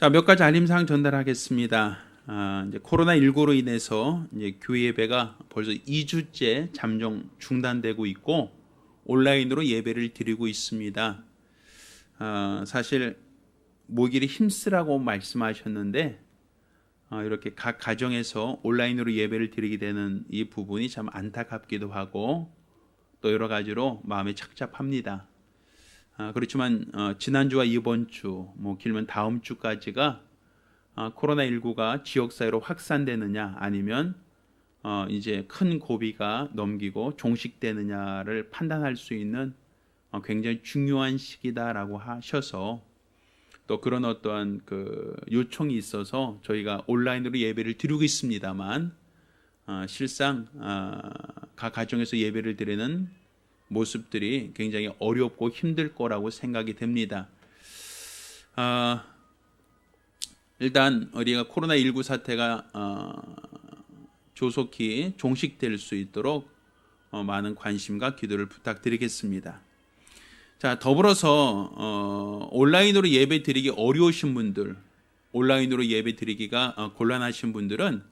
자, 몇 가지 알림사항 전달하겠습니다. 아, 이제 코로나 19로 인해서 이제 교회 예배가 벌써 2주째 잠정 중단되고 있고 온라인으로 예배를 드리고 있습니다. 아, 사실 모기를 힘쓰라고 말씀하셨는데 아, 이렇게 각 가정에서 온라인으로 예배를 드리게 되는 이 부분이 참 안타깝기도 하고 또 여러 가지로 마음이 착잡합니다. 아, 그렇지만 어, 지난주와 이번 주, 뭐 길면 다음 주까지가 아, 코로나 19가 지역 사회로 확산되느냐 아니면 어, 이제 큰 고비가 넘기고 종식되느냐를 판단할 수 있는 어, 굉장히 중요한 시기다라고 하셔서 또 그런 어떠한 그 요청이 있어서 저희가 온라인으로 예배를 드리고 있습니다만 어, 실상 어, 각 가정에서 예배를 드리는 모습들이 굉장히 어렵고 힘들 거라고 생각이 됩니다. 아, 일단 우리가 코로나 19 사태가 어, 조속히 종식될 수 있도록 어, 많은 관심과 기도를 부탁드리겠습니다. 자 더불어서 어, 온라인으로 예배 드리기 어려우신 분들, 온라인으로 예배 드리기가 어, 곤란하신 분들은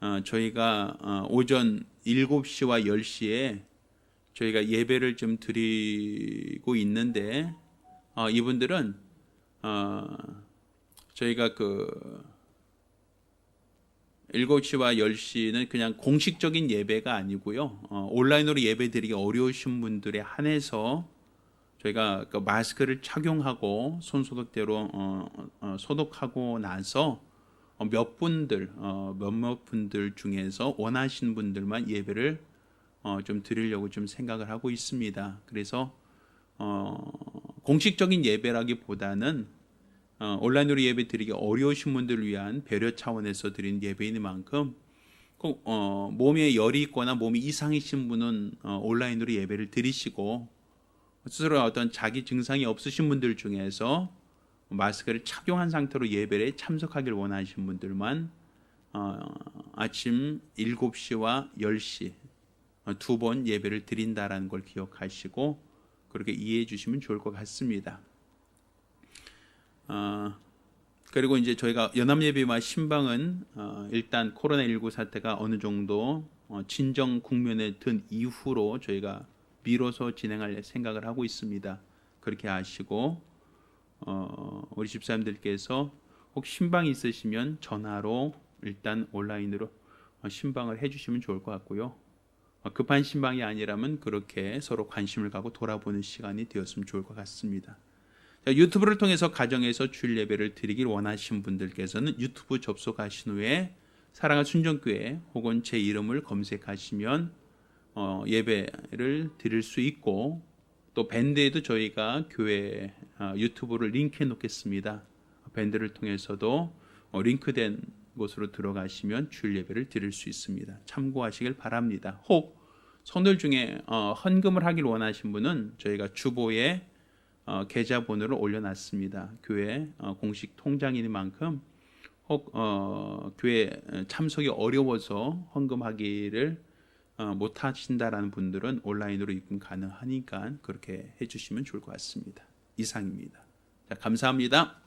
어, 저희가 어, 오전 7시와 10시에 저희가 예배를 좀 드리고 있는데 어, 이분들은 어, 저희가 그 7시와 10시는 그냥 공식적인 예배가 아니고요. 어, 온라인으로 예배 드리기 어려우신 분들에 한해서 저희가 그 마스크를 착용하고 손 소독대로 어, 어, 소독하고 나서 어, 몇 분들 어, 몇몇 분들 중에서 원하시는 분들만 예배를 어, 좀 드리려고 좀 생각을 하고 있습니다. 그래서 어, 공식적인 예배라기보다는 어, 온라인으로 예배 드리기 어려우신 분들을 위한 배려 차원에서 드린 예배인 만큼 꼭 어, 몸에 열이 있거나 몸이 이상이신 분은 어, 온라인으로 예배를 드리시고 스스로 어떤 자기 증상이 없으신 분들 중에서 마스크를 착용한 상태로 예배에 참석하길 원하시는 분들만 어, 아침 7시와 10시 두 번 예배를 드린다라는 걸 기억하시고 그렇게 이해해 주시면 좋을 것 같습니다. 어, 그리고 이제 저희가 연합예배와 신방은 어, 일단 코로나19 사태가 어느 정도 어, 진정 국면에 든 이후로 저희가 미뤄서 진행할 생각을 하고 있습니다. 그렇게 아시고 어, 우리 집사님들께서 혹 신방 있으시면 전화로 일단 온라인으로 어, 신방을 해주시면 좋을 것 같고요. 어, 급한 신방이 아니라면 그렇게 서로 관심을 갖고 돌아보는 시간이 되었으면 좋을 것 같습니다. 자, 유튜브를 통해서 가정에서 주일 예배를 드리길 원하시는 분들께서는 유튜브 접속하신 후에 사랑의 순정교회 혹은 제 이름을 검색하시면 어, 예배를 드릴 수 있고 또 밴드에도 저희가 교회 어, 유튜브를 링크해 놓겠습니다. 밴드를 통해서도 어, 링크된 곳으로 들어가시면 주일 예배를 드릴 수 있습니다. 참고하시길 바랍니다. 혹 손들 중에 어, 헌금을 하길 원하신 분은 저희가 주보에 어, 계좌번호를 올려놨습니다. 교회 어, 공식 통장인 만큼 혹 어, 교회 참석이 어려워서 헌금하기를 어, 못 하신다라는 분들은 온라인으로 입금 가능하니까 그렇게 해주시면 좋을 것 같습니다. 이상입니다. 자, 감사합니다.